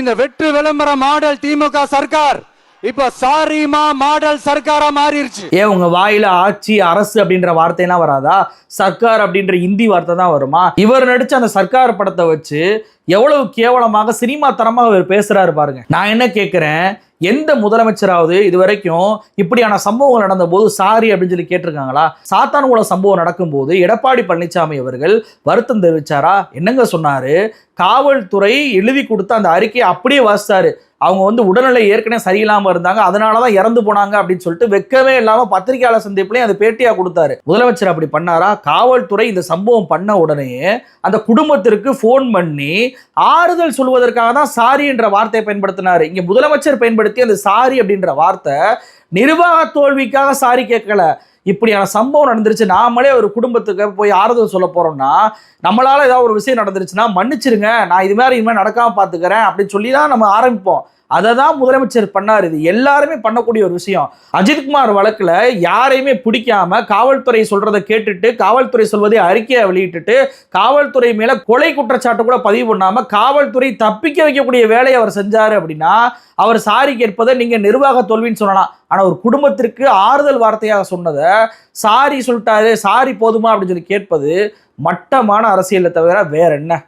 இந்த வெற்று விளம்பர மாடல் திமுக சர்க்கார். இப்ப சாரிமா மாடல் சர்க்காரா மாறிடுச்சு ஏன் உங்க வாயில ஆட்சி அரசு அப்படின்ற வார்த்தையெல்லாம் வராதா? சர்க்கார் அப்படின்ற இந்தி வார்த்தை தான் வருமா? இவர் நடிச்ச அந்த சர்க்கார் படத்தை வச்சு எவ்வளவு கேவலமாக சினிமா தரமாக அவர் பேசுறாரு பாருங்க. நான் என்ன கேட்கிறேன் எந்த முதலமைச்சராவது இது வரைக்கும் இப்படியான சம்பவங்கள் நடந்த போது சாரி அப்படின்னு சொல்லி கேட்டிருக்காங்களா? சாத்தான்குளம் சம்பவம் நடக்கும்போது எடப்பாடி பழனிசாமி அவர்கள் வருத்தம் தெரிவிச்சாரா? என்னங்க சொன்னாரு? காவல்துறை எழுதி கொடுத்த அந்த அறிக்கையை அப்படியே வாசித்தாரு அவங்க வந்து உடல்நிலை ஏற்கனவே சரியில்லாமல் இருந்தாங்க. அதனால தான் இறந்து போனாங்க அப்படின்னு சொல்லிட்டு வெக்கவே இல்லாமல் பத்திரிகையாளர் சந்திப்புலையும் அது பேட்டியாக கொடுத்தாரு. முதலமைச்சர் அப்படி பண்ணாரா? காவல்துறை இந்த சம்பவம் பண்ண உடனே அந்த குடும்பத்திற்கு ஃபோன் பண்ணி ஆறுதல் சொல்வதற்காக தான் சாரி என்ற வார்த்தையை பயன்படுத்தினார். இங்கே முதலமைச்சர் பயன்படுத்தி அந்த சாரி அப்படின்ற வார்த்தை நிர்வாக தோல்விக்காக சாரி கேட்கல. இப்படியான சம்பவம் நடந்துருச்சு. நாமளே ஒரு குடும்பத்துக்கு போய் ஆறுதல் சொல்ல போகிறோம்னா நம்மளால் ஏதாவது ஒரு விஷயம் நடந்துருச்சுன்னா மன்னிச்சிருங்க. நான் இது மாதிரி இனிமேல் நடக்காமல் பார்த்துக்கிறேன் அப்படின்னு சொல்லி தான் நம்ம ஆரம்பிப்போம். அதை தான் முதலமைச்சர் பண்ணார். இது எல்லாருமே பண்ணக்கூடிய ஒரு விஷயம். அஜித்குமார் வழக்கில் யாரையுமே பிடிக்காம காவல்துறை சொல்றதை கேட்டுட்டு காவல்துறை சொல்வதை அறிக்கையை வெளியிட்டுட்டு காவல்துறை மேல கொலை குற்றச்சாட்டு கூட பதிவு பண்ணாம காவல்துறை தப்பிக்க வைக்கக்கூடிய வேலையை அவர் செஞ்சாரு அப்படின்னா அவர் சாரி கேட்பதை நீங்க நிர்வாக தோல்வின்னு சொல்லலாம். ஆனா ஒரு குடும்பத்திற்கு ஆறுதல் வார்த்தையாக சொன்னதை சாரி சொல்லிட்டாரு சாரி போதுமா அப்படின்னு சொல்லி கேட்பது மட்டமான அரசியலை தவிர வேற என்ன?